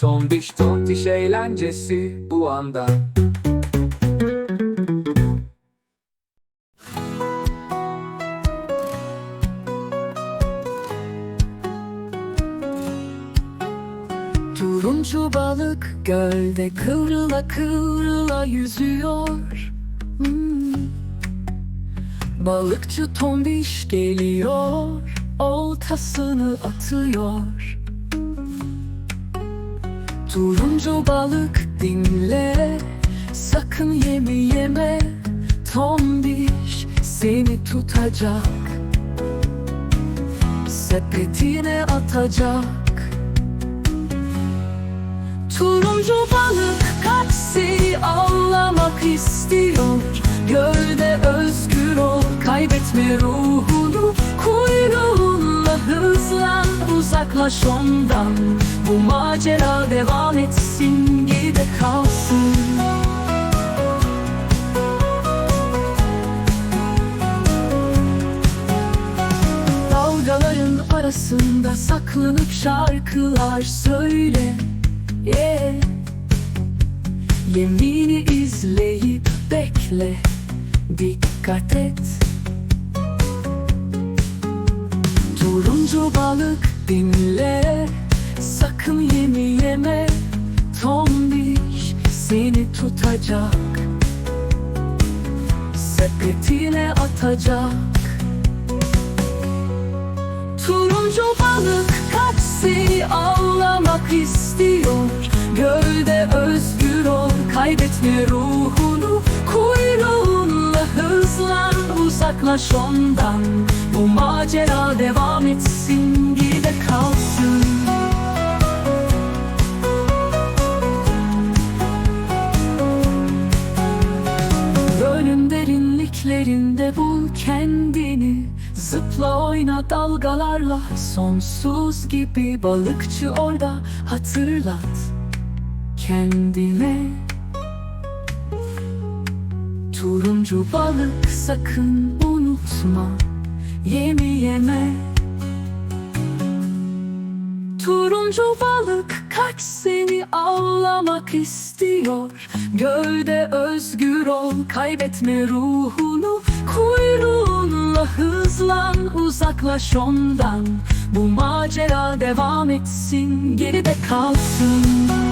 Tombiş tontiş eğlencesi bu anda. Turuncu balık gölde kıvrıla kıvrıla yüzüyor. Hmm. Balıkçı tombiş geliyor Oltasını atıyor Turuncu balık dinle Sakın yemi yeme. Tombiş seni tutacak. Sepetine atacak. Turuncu balık kaçsi avlamak istiyor. Gölde özgür ol kaybetme ruhunu uzaklaş ondan Bu macera devam etsin geride kalsın Dalgaların arasında saklanıp şarkılar söyle Yeah. Yemini izleyip bekle Dikkat et Turuncu balık dinle Sakın yemi yeme. Tombiş seni tutacak. Sepetine atacak. Turuncu balık kaçsi avlamak istiyor. Gölde özgür ol kaybetme ruhunu. Kuyruğunla hızlan uzaklaş ondan. Bu macera devam etsin geride kalsın. Gölün derinliklerinde bul kendini. Zıpla oyna dalgalarla. Sonsuz gibi balıkçı orada. Hatırlat kendine Turuncu balık sakın unutma. Yemi yeme. Turuncu balık kaç seni avlamak istiyor? Gölde özgür ol kaybetme ruhunu. Kuyruğunla hızlan uzaklaş ondan. Bu macera devam etsin geride kalsın